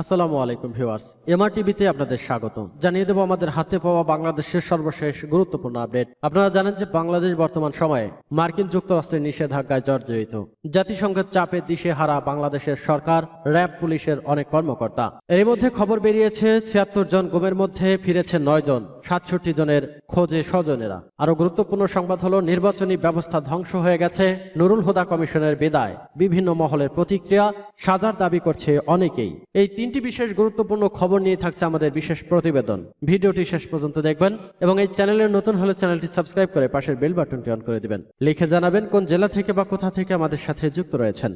আসসালামু আলাইকুম viewers, MR টিভিতে আপনাদের স্বাগত জানিয়ে দেব আমাদের হাতে পাওয়া বাংলাদেশের সর্বশেষ গুরুত্বপূর্ণ আপডেট। আপনারা জানেন যে বাংলাদেশ বর্তমান সময়ে মার্কিন যুক্তরাষ্ট্রের নিষেধাজ্ঞায় জর্জরিত। জাতিসংঘের চাপে দিশে হারা বাংলাদেশের সরকার, র্যাব পুলিশের অনেক কর্মকর্তা। এর মধ্যে খবর বেরিয়েছে ছিয়াত্তর জন গুমের মধ্যে ফিরেছে নয় জন। সাতষট্টি জনের খোঁজে স্বজনেরা। আরও গুরুত্বপূর্ণ সংবাদ হলো, নির্বাচনী ব্যবস্থা ধ্বংস হয়ে গেছে। নুরুল হুদা কমিশনের বিদায়। বিভিন্ন মহলের প্রতিক্রিয়া সাজার দাবি করছে অনেকেই। এই তিনটি বিশেষ গুরুত্বপূর্ণ খবর নিয়ে থাকছে আমাদের বিশেষ প্রতিবেদন। ভিডিওটি শেষ পর্যন্ত দেখবেন এবং এই চ্যানেলের নতুন হলে চ্যানেলটি সাবস্ক্রাইব করে পাশের বেল বাটনটি অন করে দিবেন। লিখে জানাবেন কোন জেলা থেকে বা কোথা থেকে আমাদের সাথে যুক্ত রয়েছেন।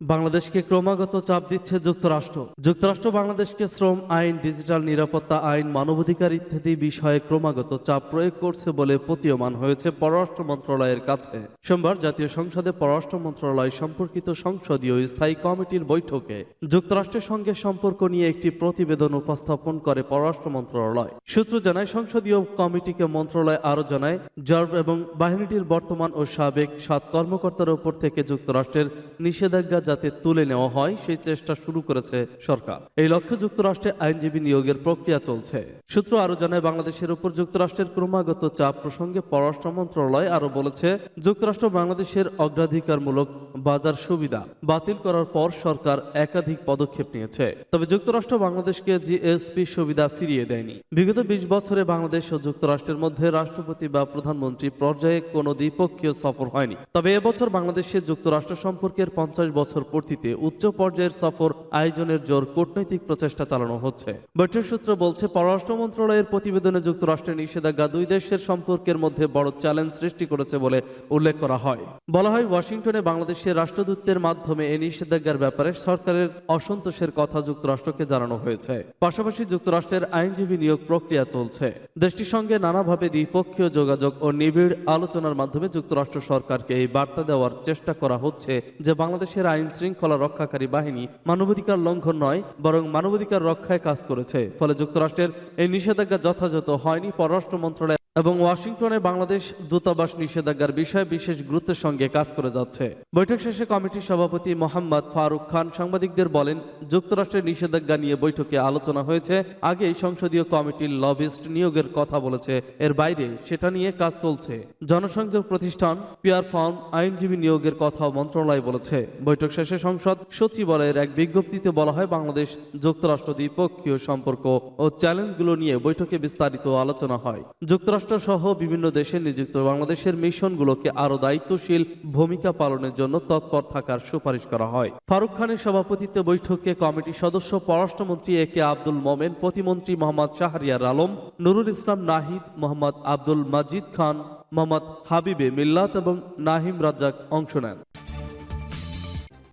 বাংলাদেশকে ক্রমাগত চাপ দিচ্ছে যুক্তরাষ্ট্র। যুক্তরাষ্ট্র বাংলাদেশকে শ্রম, আইন, ডিজিটাল নিরাপত্তা, আইন, মানবাধিকার ইত্যাদি বিষয়ে ক্রমাগত চাপ প্রয়োগ করছে বলে প্রতীয়মান হয়েছে পররাষ্ট্র মন্ত্রণালয়ের কাছে। সোমবার জাতীয় সংসদে পররাষ্ট্র মন্ত্রণালয় সম্পর্কিত সংসদীয় স্থায়ী কমিটির বৈঠকে যুক্তরাষ্ট্রের সঙ্গে সম্পর্ক নিয়ে একটি প্রতিবেদন উপস্থাপন করে পররাষ্ট্র মন্ত্রণালয়। সূত্র জানায়, সংসদীয় কমিটিকে মন্ত্রণালয় আরও জানায়, জার্ভ এবং বাহিনীটির বর্তমান ও সাবেক সাত কর্মকর্তার উপর থেকে যুক্তরাষ্ট্রের নিষেধাজ্ঞা যাতে তুলে নেওয়া হয়, সেই চেষ্টা শুরু করেছে সরকার। এই লক্ষ্যে যুক্তরাষ্ট্রে আইনজীবী নিয়োগের প্রক্রিয়া চলছে। সূত্র আরও জানায়, বাংলাদেশের উপর যুক্তরাষ্ট্রের ক্রমাগত চাপ প্রসঙ্গে পররাষ্ট্র মন্ত্রণালয় আরও বলেছে, যুক্তরাষ্ট্র বাংলাদেশের অগ্রাধিকারমূলক বাজার সুবিধা বাতিল করার পর সরকার একাধিক পদক্ষেপ নিয়েছে। তবে যুক্তরাষ্ট্র বাংলাদেশকে জিএসপি সুবিধা ফিরিয়ে দেয়নি। বিগত বিশ বছরে বাংলাদেশ ও যুক্তরাষ্ট্রের মধ্যে রাষ্ট্রপতি বা প্রধানমন্ত্রী পর্যায়ে কোনো দ্বিপক্ষীয় সফর হয়নি। তবে এবছর বাংলাদেশের যুক্তরাষ্ট্র সম্পর্কের পঞ্চাশ বছর পূর্তিতে উচ্চ পর্যায়ের সফর আয়োজনের জোর কূটনৈতিক প্রচেষ্টা চালানো হচ্ছে। বৈঠক সূত্র বলছে, পররাষ্ট্র মন্ত্রণালয়ের প্রতিবেদনে যুক্তরাষ্ট্রের নিষেধাজ্ঞা দুই দেশের সম্পর্কের মধ্যে বড় চ্যালেঞ্জ সৃষ্টি করেছে বলে উল্লেখ করা হয়। বলা হয়, ওয়াশিংটনে বাংলাদেশের রাষ্ট্রদূতের মাধ্যমে এই নিষেধাজ্ঞার ব্যাপারে সরকারের অসন্তোষের কথা যুক্তরাষ্ট্রকে জানানো হয়েছে। পাশাপাশি যুক্তরাষ্ট্রের আইনজীবী নিয়োগ প্রক্রিয়া চলছে। দেশটির সঙ্গে নানাভাবে দ্বিপক্ষীয় যোগাযোগ ও নিবিড় আলোচনার মাধ্যমে যুক্তরাষ্ট্র সরকারকে এই বার্তা দেওয়ার চেষ্টা করা হচ্ছে যে, বাংলাদেশের আইন শৃঙ্খলা রক্ষাকারী বাহিনী মানবাধিকার লঙ্ঘন নয়, বরং মানবাধিকার রক্ষায় কাজ করেছে। ফলে যুক্তরাষ্ট্রের এই নিষেধাজ্ঞা যথাযথ হয়নি, পররাষ্ট্র মন্ত্রণালয় এবং ওয়াশিংটনে বাংলাদেশ দূতাবাস নিষেধাজ্ঞার বিষয়ে বিশেষ গুরুত্বের সঙ্গে কাজ করে যাচ্ছে। বৈঠক শেষে কমিটির সভাপতি মোহাম্মদ ফারুক খান সাংবাদিকদের বলেন, যুক্তরাষ্ট্রের নিষেধাজ্ঞা নিয়ে বৈঠকে আলোচনা হয়েছে, আগেই সংসদীয় কমিটির লবিস্ট নিয়োগের কথা বলেছে। এর বাইরে সেটা নিয়ে কাজ চলছে। জনসংযোগ প্রতিষ্ঠান পিয়ার ফার্ম আইনজীবী নিয়োগের কথা মন্ত্রণালয় বলেছে। বৈঠক শেষে সংসদ সচিবালয়ের এক বিজ্ঞপ্তিতে বলা হয়, বাংলাদেশ যুক্তরাষ্ট্র দ্বিপক্ষীয় সম্পর্ক ও চ্যালেঞ্জগুলো নিয়ে বৈঠকে বিস্তারিত আলোচনা হয়। যুক্তরাষ্ট্র সহ বিভিন্ন দেশে নিযুক্ত বাংলাদেশের মিশনগুলোকে আরও দায়িত্বশীল ভূমিকা পালনের জন্য তৎপর থাকার সুপারিশ করা হয়। ফারুক খানের সভাপতিত্বে বৈঠকে কমিটির সদস্য পররাষ্ট্রমন্ত্রী এ কে আব্দুল মোমেন, প্রতিমন্ত্রী মোহাম্মদ শাহরিয়ার আলম, নুরুল ইসলাম নাহিদ, মোহাম্মদ আব্দুল মাজিদ খান, মোহাম্মদ হাবিবে মিল্লাত এবং নাহিম রাজ্জাক অংশ নেন।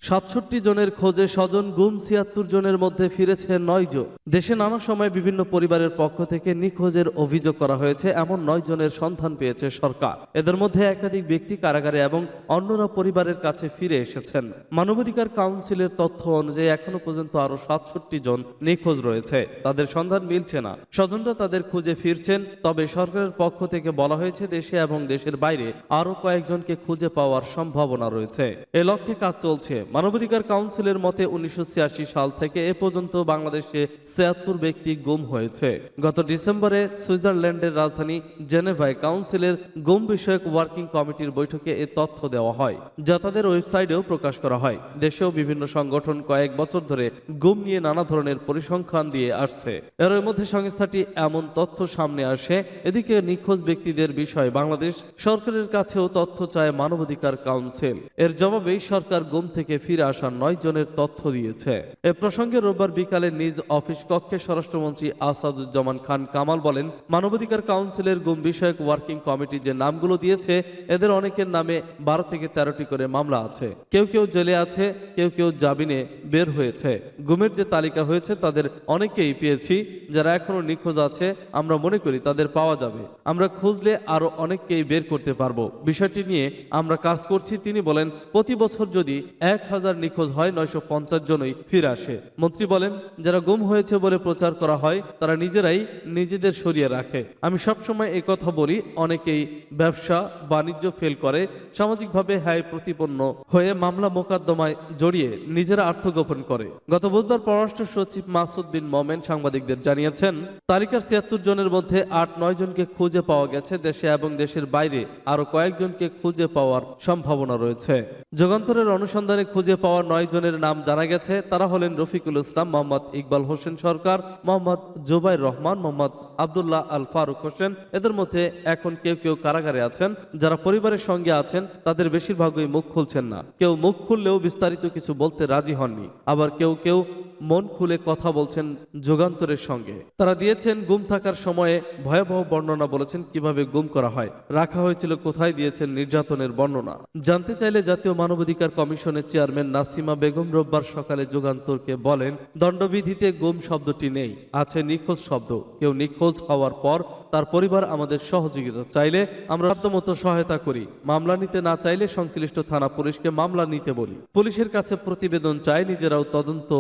সাতষট্টি জনের খোঁজে স্বজন গুম ছিয়াত্তর জনের মধ্যে ফিরেছে নয় জন। দেশে নানা সময় বিভিন্ন পরিবারের পক্ষ থেকে নিখোঁজের অভিযোগ করা হয়েছে, এমন নয় জনের সন্ধান পেয়েছে সরকার। এদের মধ্যে একাধিক ব্যক্তি কারাগারে এবং অন্যরা পরিবারের কাছে ফিরে এসেছেন। মানবাধিকার কাউন্সিলের তথ্য অনুযায়ী এখনও পর্যন্ত আরও সাতষট্টি জন নিখোঁজ রয়েছে। তাদের সন্ধান মিলছে না। স্বজনরা তাদের খুঁজে ফিরছেন, তবে সরকারের পক্ষ থেকে বলা হয়েছে দেশে এবং দেশের বাইরে আরও কয়েকজনকে খুঁজে পাওয়ার সম্ভাবনা রয়েছে। এ লক্ষ্যে কাজ চলছে। মানবাধিকার কাউন্সিলের মতে উনিশশো ছিয়াশি সাল থেকে এ পর্যন্ত বাংলাদেশে ছিয়াত্তর ব্যক্তি গুম হয়েছে। গত ডিসেম্বরে সুইজারল্যান্ডের রাজধানী জেনেভায় কাউন্সিলের গুম বিষয়ক ওয়ার্কিং কমিটির বৈঠকে এ তথ্য দেওয়া হয়, যা তাদের ওয়েবসাইটেও প্রকাশ করা হয়। দেশেও বিভিন্ন সংগঠন কয়েক বছর ধরে গুম নিয়ে নানা ধরনের পরিসংখ্যান দিয়ে আসছে। এর মধ্যে সংস্থাটি এমন তথ্য সামনে আসে, এদিকে নিখোঁজ ব্যক্তিদের বিষয়ে বাংলাদেশ সরকারের কাছেও তথ্য চায় মানবাধিকার কাউন্সিল। এর জবাবেই সরকার গুম থেকে ফিরে আসা নয় জনের তথ্য দিয়েছে। এ প্রসঙ্গে রোববার বিকালে নিজ অফিস কক্ষে স্বরাষ্ট্রমন্ত্রী আসাদুজ্জামান খান কামাল বলেন, মানবাধিকার কাউন্সিলের গুম বিষয়ক ওয়ার্কিং কমিটি যে নামগুলো দিয়েছে, এদের অনেকের নামে বারো থেকে তেরোটি করে মামলা আছে। কেউ কেউ জেলে আছে, কেউ কেউ জামিনে বের হয়েছে। গুমের যে তালিকা হয়েছে, তাদের অনেকেই পেয়েছি। যারা এখনও নিখোঁজ আছে, আমরা মনে করি তাদের পাওয়া যাবে। আমরা খুঁজলে আরও অনেককেই বের করতে পারব। বিষয়টি নিয়ে আমরা কাজ করছি, তিনি বলেন, প্রতি বছর যদি এক হাজার নিখোঁজ হয়, নয়শো পঞ্চাশ জনই ফিরে আসে। মন্ত্রী বলেন, যারা গুম হয়েছে বলে প্রচার করা হয়, তারা নিজেরাই নিজেদের সরিয়ে রাখে। আমি সবসময় এই কথা বলি, অনেকেই ব্যবসা বাণিজ্য ফেল করে, সামাজিকভাবে হ্যায় প্রতিপন্ন হয়ে মামলা মোকদ্দমায় জড়িয়ে নিজেরা আত্মগোপন করে। গত বুধবার পররাষ্ট্র সচিব মাসুদ বিন মোমেন সাংবাদিকদের জানিয়েছেন, তালিকার ছিয়াত্তর জনের মধ্যে আট নয় জনকে খুঁজে পাওয়া গেছে দেশে এবং দেশের বাইরে আরও কয়েকজনকে খুঁজে পাওয়ার সম্ভাবনা রয়েছে। যুগান্তরের অনুসন্ধানে খুঁজে পাওয়া নয় জনের নাম জানা গেছে, তারা হলেন রফিকুল ইসলাম, মোহাম্মদ ইকবাল হোসেন সরকার, মোহাম্মদ জুবাইর রহমান, মোহাম্মদ আবদুল্লাহ আল ফারুক হোসেন। এদের মধ্যে এখন কেউ কেউ কারাগারে আছেন। যারা পরিবারের সঙ্গে আছেন, তাদের বেশিরভাগই মুখ খুলছেন না। কেউ মুখ খুললেও বিস্তারিত কিছু বলতে রাজি হননি। আবার কেউ কেউ মন খুলে কথা বলছেন যুগান্তরের সঙ্গে। তারা দিয়েছেন গুম থাকার সময়ে ভয়াবহ বর্ণনা বলেছেন কীভাবে গুম করা হয়। রাখা হয়েছিল কোথায় দিয়েছেন নির্যাতনের বর্ণনা। জানতে চাইলে জাতীয় মানবাধিকার কমিশনের চেয়ারম্যান নাসিমা বেগম রোববার সকালে যুগান্তরকে বলেন, দণ্ডবিধিতে গুম শব্দটি নেই, আছে নিখোঁজ শব্দ। কেউ নিখোঁজ হওয়ার পর তার পরিবার আমাদের সহযোগিতা চাইলে আমরা সাধ্যমতো সহায়তা করি। মামলা নিতে না চাইলে সংশ্লিষ্ট থানা পুলিশকে মামলা নিতে বলি। পুলিশের কাছে প্রতিবেদন চাই, নিজেরাও তদন্ত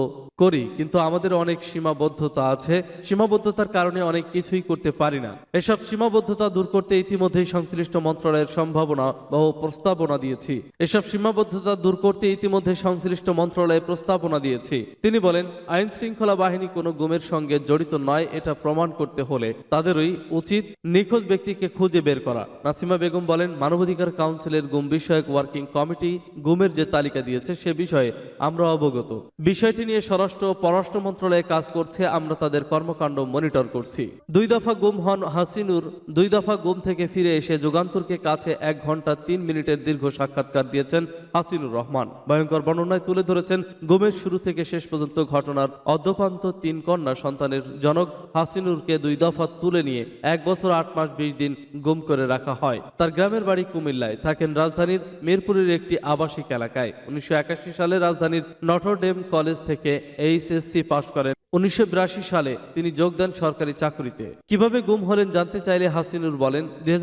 করি, কিন্তু আমাদের অনেক সীমাবদ্ধতা আছে। সীমাবদ্ধতার কারণে অনেক কিছুই করতে পারি না। এসব সীমাবদ্ধতা দূর করতে ইতিমধ্যেই সংশ্লিষ্ট মন্ত্রণালয়ের সম্ভাবনা বা প্রস্তাবনা দিয়েছি। এসব সীমাবদ্ধতা দূর করতে ইতিমধ্যে সংশ্লিষ্ট মন্ত্রণালয়ে প্রস্তাবনা দিয়েছি। তিনি বলেন আইন শৃঙ্খলা বাহিনী কোনো গুমের সঙ্গে জড়িত নয়, এটা প্রমাণ করতে হলে তাদেরই উচিত নিখোঁজ ব্যক্তিকে খুঁজে বের করা। নাসিমা বেগম বলেন, মানবাধিকার কাউন্সিলের গুম বিষয়ক ওয়ার্কিং কমিটি গুমের যে তালিকা দিয়েছে, সে বিষয়ে আমরা অবগত। বিষয়টি নিয়ে স্বরাষ্ট্র ও পররাষ্ট্র মন্ত্রণালয়ে কাজ করছে, আমরা তাদের কর্মকাণ্ড মনিটর করছি। দুই দফা গুম হন হাসিনুর। দুই দফা গুম থেকে ফিরে এসে যুগান্তরকে কাছে এক ঘণ্টা তিন মিনিটের দীর্ঘ সাক্ষাৎকার দিয়েছেন হাসিনুর রহমান। ভয়ঙ্কর বর্ণনায় তুলে ধরেছেন গুমের শুরু থেকে শেষ পর্যন্ত ঘটনার অদ্যপান্ত তিন কন্যা সন্তানের জনক হাসিনুরকে দুই দফা তুলে নিয়ে এক বছর আট মাস বিশ দিন গুম করে রাখা হয়। তার গ্রামের বাড়ি কুমিল্লায়। থাকেন রাজধানীর মিরপুরের একটি আবাসিক এলাকায়। উনিশশো একাশি সালে রাজধানীর নটরডেম কলেজ থেকে এইচএসসি পাশ করেন। উনিশশো সালে তিনি যোগ দেন সরকারি চাকরিতে। কীভাবে গুম হলেন জানতে চাইলে হাসিনুর বলেন, দুই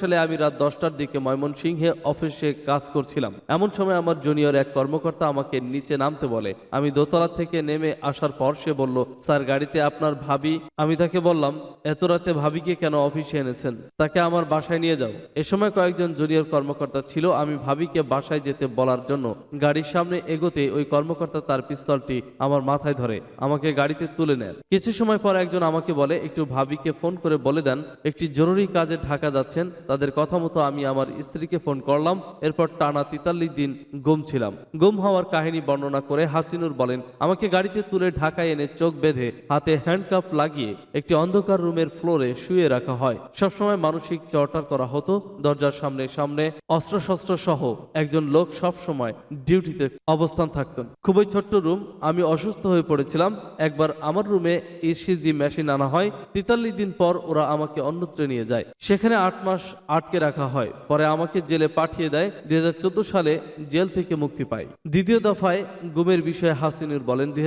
সালে আমি রাত দশটার দিকে ময়মনসিংহে অফিসে কাজ করছিলাম। এমন সময় আমার জুনিয়র এক কর্মকর্তা আমাকে নিচে নামতে বলে, আমি দোতলা থেকে নেমে আসার পর সে বলল, স্যার, গাড়িতে আপনার ভাবি আমি তাকে বললাম, এত রাতে ভাবিকে কেন অফিসে এনেছেন? তাকে আমার বাসায় নিয়ে যাও এ সময় কয়েকজন জুনিয়র কর্মকর্তা ছিল, আমি ভাবিকে বাসায় যেতে বলার জন্য গাড়ির সামনে এগোতে ওই কর্মকর্তা তার পিস্তলটি আমার মাথায় ধরে। আমাকে গাড়িতে তুলে নেন। কিছু সময় পর একজন আমাকে বলে, একটু ভাবিকে ফোন করে বলে দেন, একটি জরুরি কাজে ঢাকা যাচ্ছেন, তাদের কথা মতো আমি আমার স্ত্রীকে ফোন করলাম, এরপর টানা তিতাল্লিশ দিন গুম ছিলাম। গুম হওয়ার কাহিনী বর্ণনা করে হাসিনুর বলেন, আমাকে গাড়িতে তুলে ঢাকায় এনে চোখ বেঁধে হাতে হ্যান্ডকাপ লাগিয়ে একটি অন্ধকার রুমের ফ্লোরে শুয়ে রাখা হয়। সবসময় মানসিক চর্টার করা হতো, দরজার সামনে সামনে অস্ত্রশস্ত্র সহ একজন লোক সব সময় ডিউটিতে অবস্থান থাকতেন। খুবই ছোট্ট রুম, আমি অসুস্থ হয়ে পড়েছিলাম একবার আমার রুমে ইসিজি মেশিন আনা হয়। তেতাল্লিশ দিন পর ওরা আমাকে অন্যত্র নিয়ে যায়। সেখানে আট মাস আটকে রাখা হয়। পরে আমাকে জেলে পাঠিয়ে দেয়। দুই সালে জেল থেকে মুক্তি পাই দ্বিতীয় দফায় গুমের বিষয়ে হাসিনুর বলেন, দুই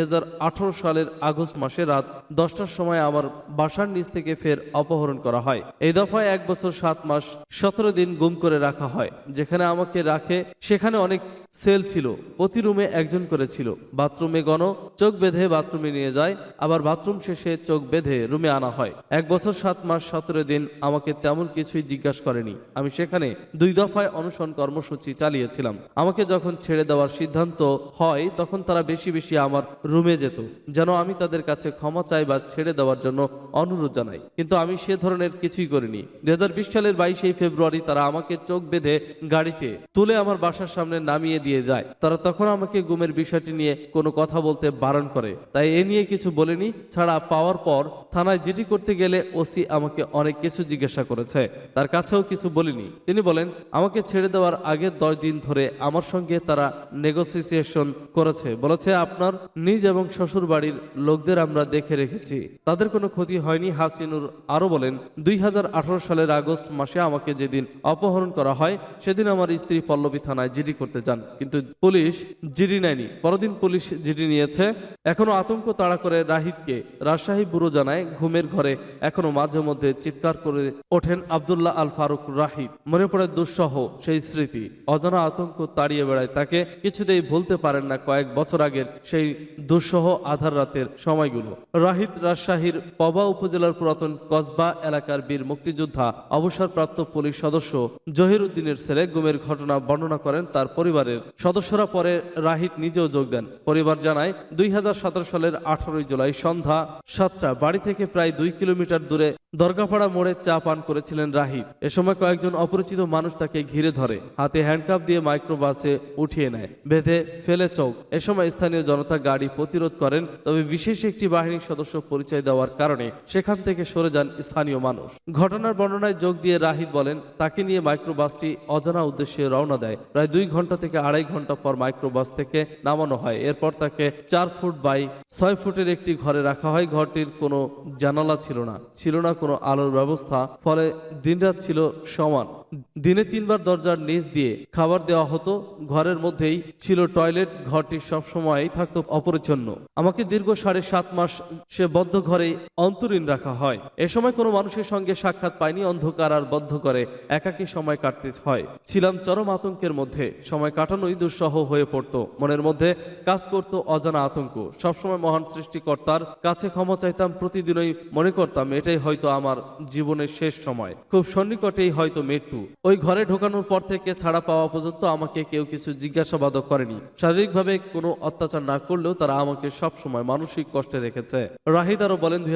সালের আগস্ট মাসে রাত দশটার সময় আমার বাসার নিচ থেকে ফের অপহরণ করা হয়। এই দফায় এক বছর সাত মাস সতেরো দিন গুম করে রাখা হয়। যেখানে আমাকে রাখে, সেখানে অনেক সেল ছিল। প্রতি রুমে একজন করে ছিল। বাথরুমে গণ, চোখ বেঁধে বাথরুমে নিয়ে যায়, আবার বাথরুম শেষে চোখ বেঁধে রুমে আনা হয়। এক বছর সাত মাস সতেরো দিন আমাকে তেমন কিছুই জিজ্ঞাসা করেনি। আমি সেখানে দুই দফায় অনশন কর্মসূচি চালিয়েছিলাম। আমাকে যখন ছেড়ে দেওয়ার সিদ্ধান্ত হয়, তখন তারা বেশি বেশি আমার রুমে যেত, যেন আমি তাদের কাছে ক্ষমা চাই বা ছেড়ে দেওয়ার জন্য অনুরোধ জানাই। কিন্তু আমি সে ধরনের কিছুই করিনি। দুই হাজার বিশ সালের বাইশে ফেব্রুয়ারি তারা আমাকে চোখ বেঁধে গাড়িতে তুলে আমার বাসার সামনে নামিয়ে দিয়ে যায়। তারা তখন আমাকে গুমের বিষয়টি নিয়ে কোনো কথা বলতে বারণ করে। তাই এ নিয়ে কিছু বলেনি, ছাড়া পাওয়ার পর থানায় জিডি করতে গেলে ওসি আমাকে অনেক কিছু জিজ্ঞাসা করেছে। তার কাছেও কিছু বলিনি। তিনি বলেন, আমাকে ছেড়ে দেওয়ার আগে দশ দিন ধরে আমার সঙ্গে তারা নেগোসিয়েশন করেছে। বলেছে, আপনার নিজ এবং শ্বশুর বাড়ির লোকদের আমরা দেখে রেখেছি। তাদের কোনো ক্ষতি হয়নি। হাসিনুর আরও বলেন, দুই হাজার আঠারো সালের আগস্ট মাসে আমাকে যেদিন অপহরণ করা হয়, সেদিন আমার স্ত্রী পল্লবী থানায় জিডি করতে যান। কিন্তু পুলিশ জিডি নেয়নি। পরদিন পুলিশ জিডি নিয়েছে। এখনও আতঙ্ক তাড়া করে রাহিদকে রাজশাহী ব্যুরো জানায়, ঘুমের ঘরে এখনও মাঝে মধ্যে চিৎকার করে ওঠেন আবদুল্লাহ আল ফারুক রাহিদ মনে পড়ে দুঃসহ সেই স্মৃতি। অজানা আতঙ্ক তাড়িয়ে বেড়ায় তাকে। কিছুতেই ভুলতে পারেন না কয়েক বছর আগের সেই দুঃসহ আধার রাতের সময়গুলো। রাহিদ রাজশাহীর পবা উপজেলার পুরাতন কসবা এলাকার বীর মুক্তিযোদ্ধা, অবসরপ্রাপ্ত পুলিশ সদস্য জহির উদ্দিনের ছেলে গুমের ঘটনা বর্ণনা করেন তার পরিবারের সদস্যরা পরে রাহিদ নিজেও যোগ দেন। পরিবার জানায়, দুই হাজার সতেরো সালের আঠারোই জুলাই সন্ধ্যা সাতটা। বাড়ি থেকে প্রায় দুই কিলোমিটার দূরে দরগাপাড়া মোড়ে চা পান করেছিলেন রাহিদ এ সময় কয়েকজন অপরিচিত মানুষ তাকে ঘিরে ধরে, হাতে হ্যান্ডকাপ দিয়ে মাইক্রোবাসে উঠিয়ে নেয়, বেঁধে ফেলে চৌক এ সময় স্থানীয় জনতা গাড়ি প্রতিরোধ করেন, তবে বিশেষ একটি বাহিনীর সদস্য পরিচয় দেওয়ার কারণে সেখান থেকে সরে যান স্থানীয় মানুষ। ঘটনার বর্ণনায় যোগ দিয়ে রাহিদ বলেন, তাকে নিয়ে মাইক্রোবাসটি অজানা উদ্দেশ্যে রওনা দেয়। প্রায় দুই ঘণ্টা থেকে আড়াই ঘণ্টা পর মাইক্রোবাস থেকে নামানো হয়। এরপর তাকে চার ফুট বাই ছয় ফুটের একটি ঘরে রাখা হয়। ঘরটির কোনো জানালা ছিল না ছিল না কোনো আলোর ব্যবস্থা। ফলে দিনরাত ছিল সমান। দিনে তিনবার দরজার নিচ দিয়ে খাবার দেওয়া হতো, ঘরের মধ্যেই ছিল টয়লেট, ঘরটি সবসময়ই থাকতো অপরিচ্ছন্ন। আমাকে দীর্ঘ সাড়ে সাত মাস সে বদ্ধ ঘরে অন্তরীণ রাখা হয়। এ সময় কোনো মানুষের সঙ্গে সাক্ষাৎ পাইনি, অন্ধকার আর বদ্ধ করে একাকী সময় কাটতে হয়। ছিলাম চরম আতঙ্কের মধ্যে, সময় কাটানোই দুঃসহ হয়ে পড়তো। মনের মধ্যে কাজ করত অজানা আতঙ্ক। সবসময় মহান সৃষ্টিকর্তার কাছে ক্ষমা চাইতাম, প্রতিদিনই মনে করতাম, এটাই হয়তো আমার জীবনের শেষ সময়। খুব সন্নিকটেই হয়তো মৃত্যু। ওই ঘরে ঢোকানোর পর থেকে ছাড়া পাওয়া পর্যন্ত আমাকে কেউ কিছু জিজ্ঞাসাবাদও করেনি। শারীরিকভাবে কোনো অত্যাচার না করলেও তারা আমাকে সব সময় মানসিক কষ্টে রেখেছে। রাহিদ আরও বলেন, দুই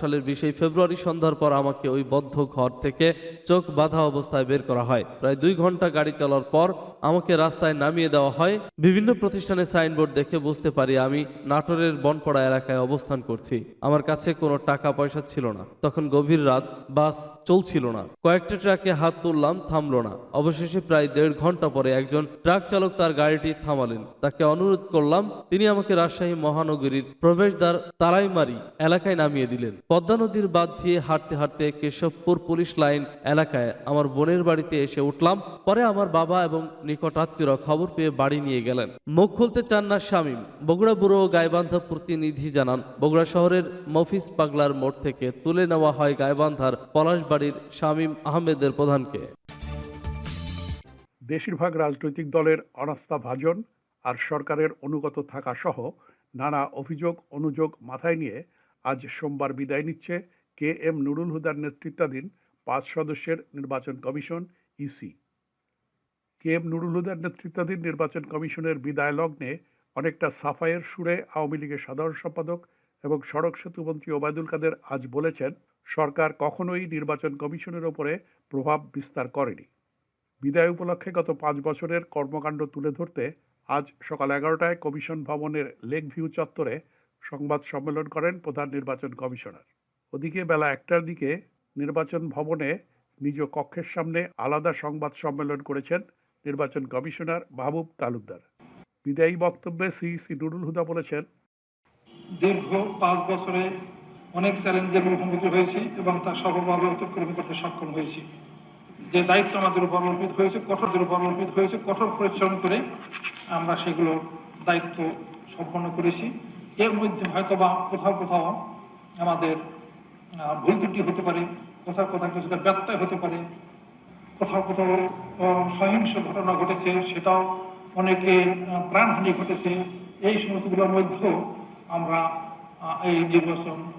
সালের বিশে ফেব্রুয়ারি সন্ধ্যার পর আমাকে ওই বদ্ধ ঘর থেকে চোখ বাঁধা অবস্থায় বের করা হয়। প্রায় দুই ঘণ্টা গাড়ি চলার পর আমাকে রাস্তায় নামিয়ে দেওয়া হয়। বিভিন্ন প্রতিষ্ঠানে সাইনবোর্ড দেখে বুঝতে পারি আমি নাটোরের বনপড়া এলাকায় অবস্থান করছি। আমার কাছে কোনো টাকা পয়সা ছিল না। তখন গভীর রাত বাস চলছিল না। কয়েকটা ট্রাকে হাত তুললাম থামলো না। অবশেষে প্রায় দেড় ঘণ্টা পরে একজন ট্রাক চালক তার গাড়িটি থামালেন। তাকে অনুরোধ করলাম, তিনি আমাকে রাজশাহী মহানগরীর প্রবেশদ্বার তালাইমারি এলাকায় নামিয়ে দিলেন। পদ্মা নদীর বাদ দিয়ে হাঁটতে হাঁটতে কেশবপুর পুলিশ লাইন এলাকায় আমার বোনের বাড়িতে এসে উঠলাম। পরে আমার বাবা এবং নিকট আত্মীয়রা খবর পেয়ে বাড়ি নিয়ে গেলেন। মুখ খুলতে চান না শামীম। বগুড়া ও গাইবান্ধা প্রতিনিধি জানান, বগুড়া শহরের মফিজ পাগলার মোড় থেকে তুলে নেওয়া হয় গাইবান্ধার পলাশবাড়ির শামীম আহমেদের প্রধানকে। বেশিরভাগ রাজনৈতিক দলের অনাস্থা ভাজন আর সরকারের অনুগত থাকা সহ নানা অভিযোগ অনুযোগ মাথায় নিয়ে আজ সোমবার বিদায় নিচ্ছে কে এম নুরুল হুদার নেতৃত্বাধীন পাঁচ সদস্যের নির্বাচন commission, EC. K M Nurul হুদার নেতৃত্বাধীন নির্বাচন কমিশনের বিদায় লগ্নে অনেকটা সাফাইয়ের সুরে আওয়ামী লীগের সাধারণ সম্পাদক এবং সড়ক সেতুমন্ত্রী ওবায়দুল কাদের আজ বলেছেন সরকার কখনোই নির্বাচন কমিশনের ওপরে প্রভাব বিস্তার করেনি। বিদায় উপলক্ষে গত পাঁচ বছরের কর্মকাণ্ড তুলে ধরতে আজ সকাল এগারোটায় কমিশন ভবনের লেক ভিউ চত্বরে সংবাদ সম্মেলন করেন প্রধান নির্বাচন কমিশনার। ওদিকে বেলা একটার দিকে নির্বাচন ভবনে নিজ কক্ষের সামনে আলাদা সংবাদ সম্মেলন করেছেন নির্বাচন কমিশনার মাহবুব তালুকদার। বিদায়ী বক্তব্যে শ্রী নুরুল হুদা বলেছেন, দীর্ঘ পাঁচ বছরে অনেক চ্যালেঞ্জের মুখোমুখি হয়েছি এবং তা সফলভাবে অতিক্রম করতে সক্ষম হয়েছি। যে দায়িত্ব আমাদের উপর অর্পিত হয়েছে, কঠোরদের উপর অর্পিত হয়েছে, কঠোর পরিশ্রম করে আমরা সেগুলো দায়িত্ব সম্পন্ন করেছি। এর মধ্যে হয়তো বা কোথাও কোথাও আমাদের ভুল ত্রুটি হতে পারে, কোথাও কোথাও কিছুটা ব্যত্যয় হতে পারে, কোথাও কোথাও সহিংস ঘটনা ঘটেছে, সেটাও অনেকে প্রাণহানি ঘটেছে। এই সমস্তগুলোর মধ্যেও আমরা এই নির্বাচন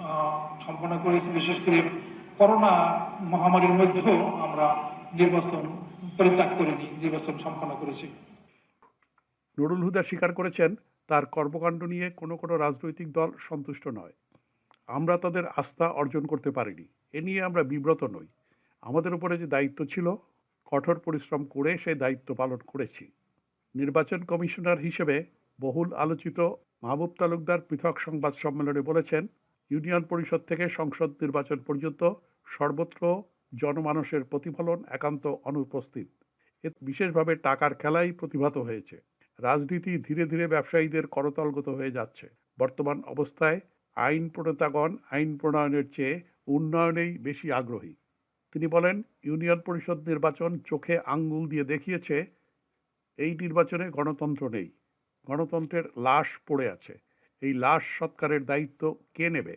সম্পন্ন করেছি। বিশেষ করে করোনা মহামারীর মধ্যেও আমরা নির্বাচন পরিত্যাগ করিনি, নির্বাচন সম্পন্ন করেছি। নুরুল হুদা স্বীকার করেছেন, তার কর্মকাণ্ড নিয়ে কোনো কোনো রাজনৈতিক দল সন্তুষ্ট নয়। আমরা তাদের আস্থা অর্জন করতে পারিনি। এ নিয়ে আমরা বিব্রত নই। আমাদের উপরে যে দায়িত্ব ছিল, কঠোর পরিশ্রম করে সেই দায়িত্ব পালন করেছি। নির্বাচন কমিশনার হিসেবে বহুল আলোচিত মাহবুব তালুকদার পৃথক সংবাদ সম্মেলনে বলেছেন, ইউনিয়ন পরিষদ থেকে সংসদ নির্বাচন পর্যন্ত সর্বত্র জনমানসের প্রতিফলন একান্ত অনুপস্থিত। এ বিশেষভাবে টাকার খেলাই প্রতিভাত হয়েছে। রাজনীতি ধীরে ধীরে ব্যবসায়ীদের করতলগত হয়ে যাচ্ছে। বর্তমান অবস্থায় আইন প্রণেতাগণ আইন প্রণয়নের চেয়ে উন্নয়নেই বেশি আগ্রহী। তিনি বলেন, ইউনিয়ন পরিষদ নির্বাচন চোখে আঙ্গুল দিয়ে দেখিয়েছে, এই নির্বাচনে গণতন্ত্র নেই। গণতন্ত্রের লাশ পড়ে আছে। এই লাশ সৎকারের দায়িত্ব কে নেবে?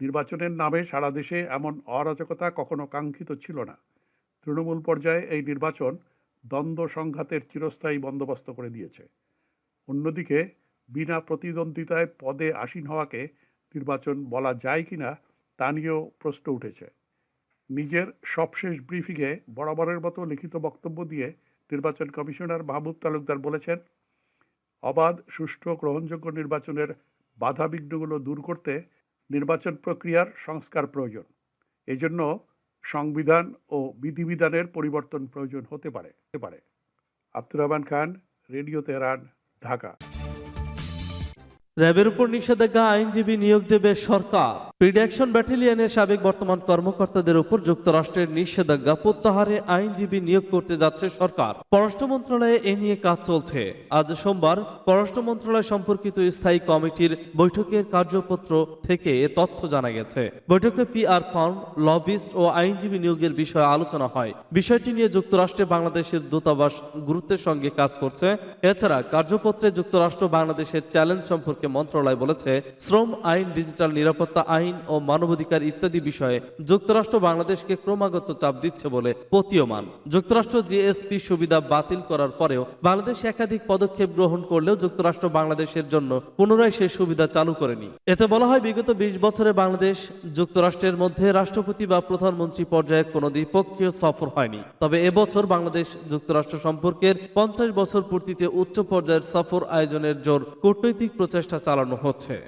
নির্বাচনের নামে সারা দেশে এমন অরাজকতা কখনো কাঙ্ক্ষিত ছিল না। তৃণমূল পর্যায়ে এই নির্বাচন দ্বন্দ্ব সংঘাতের চিরস্থায়ী বন্দোবস্ত করে দিয়েছে। অন্যদিকে, বিনা প্রতিদ্বন্দ্বিতায় পদে আসীন হওয়াকে নির্বাচন বলা যায় কিনা তা নিয়েও প্রশ্ন উঠেছে। নিজের সবশেষ ব্রিফিংয়ে বরাবরের মতো লিখিত বক্তব্য দিয়ে নির্বাচন কমিশনার মাহবুব তালুকদার বলেছেন অবাধ, সুষ্ঠু গ্রহণযোগ্য নির্বাচনের বাধাবিঘ্নগুলো দূর করতে নির্বাচন প্রক্রিয়ার সংস্কার প্রয়োজন। এজন্য সংবিধান ও বিধিবিধানের পরিবর্তন প্রয়োজন হতে পারে। হতে পারে। Abdur Rahman Khan radio Tehran Dhaka. র্যাবের উপর নিষেধাজ্ঞা আইনজীবী নিয়োগ দেবে সরকার। প্রিডাকশন ব্যাটালিয়নের সাবেক বর্তমান কর্মকর্তাদের উপর যুক্তরাষ্ট্রের নিষেধাজ্ঞা প্রত্যাহারে আইনজীবী নিয়োগ করতে যাচ্ছে সরকার। পররাষ্ট্র মন্ত্রণালয়ে এ নিয়ে কাজ চলছে। আজ সোমবার পররাষ্ট্র মন্ত্রণালয় সম্পর্কিত স্থায়ী কমিটির বৈঠকের কার্যপত্র থেকে এ তথ্য জানা গেছে। বৈঠকে পিআর ফার্ম লবিস্ট ও আইনজীবী নিয়োগের বিষয়ে আলোচনা হয়। বিষয়টি নিয়ে যুক্তরাষ্ট্রে বাংলাদেশের দূতাবাস গুরুত্বের সঙ্গে কাজ করছে। এছাড়া কার্যপত্রে যুক্তরাষ্ট্র বাংলাদেশের চ্যালেঞ্জ সম্পর্কে মন্ত্রণালয় বলেছে, শ্রম আইন, ডিজিটাল নিরাপত্তা আইন ও মানবাধিকার ইত্যাদি বিষয়ে যুক্তরাষ্ট্র বাংলাদেশকে ক্রমাগত চাপ দিচ্ছে বলে প্রতীয়মান। যুক্তরাষ্ট্র জিএসপি সুবিধা বাতিল করার পরেও বাংলাদেশ একাধিক পদক্ষেপ গ্রহণ করলেও যুক্তরাষ্ট্র বাংলাদেশের জন্য পুনরায় সেই সুবিধা চালু করেনি। এতে বলা হয়, বিগত বিশ বছরে বাংলাদেশ যুক্তরাষ্ট্রের মধ্যে রাষ্ট্রপতি বা প্রধানমন্ত্রী পর্যায়ে কোনো দ্বিপক্ষীয় সফর হয়নি। তবে এবছর বাংলাদেশ যুক্তরাষ্ট্র সম্পর্কের পঞ্চাশ বছর পূর্তিতে উচ্চ পর্যায়ের সফর আয়োজনের জোর কূটনৈতিক প্রচেষ্টা চালানো হচ্ছে।